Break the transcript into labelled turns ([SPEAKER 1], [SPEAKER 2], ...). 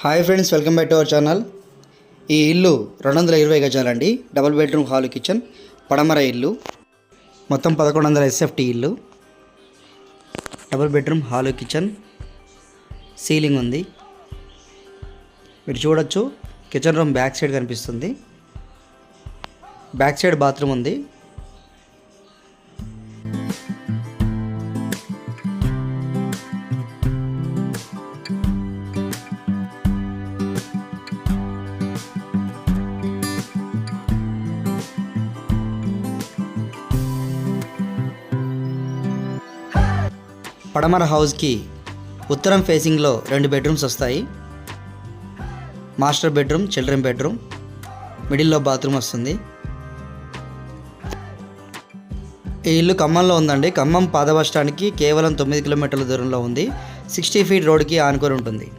[SPEAKER 1] Hi friends welcome back to our channel ఈ ఇల్లు రెండు వందల ఇరవై గజాలండి డబుల్ బెడ్రూమ్ హాల్ కిచెన్ పడమర ఇల్లు. మొత్తం పదకొండు వందల ఎస్ఎఫ్టీ ఇల్లు. Double bedroom hall kitchen ceiling ఉంది. మీరు చూడొచ్చు. కిచెన్ రూమ్ బ్యాక్ సైడ్ కనిపిస్తుంది. బ్యాక్ సైడ్ బాత్రూమ్ ఉంది. పడమర హౌస్కి ఉత్తరం ఫేసింగ్లో రెండు బెడ్రూమ్స్ వస్తాయి. మాస్టర్ బెడ్రూమ్ చిల్డ్రన్ బెడ్రూమ్ మిడిల్లో బాత్రూమ్ వస్తుంది. ఈ ఇల్లు ఖమ్మంలో ఉందండి. ఖమ్మం పాత బస్ స్టాండ్కి కేవలం తొమ్మిది కిలోమీటర్ల దూరంలో ఉంది. సిక్స్టీ ఫీట్ రోడ్కి ఆనుకొని ఉంటుంది.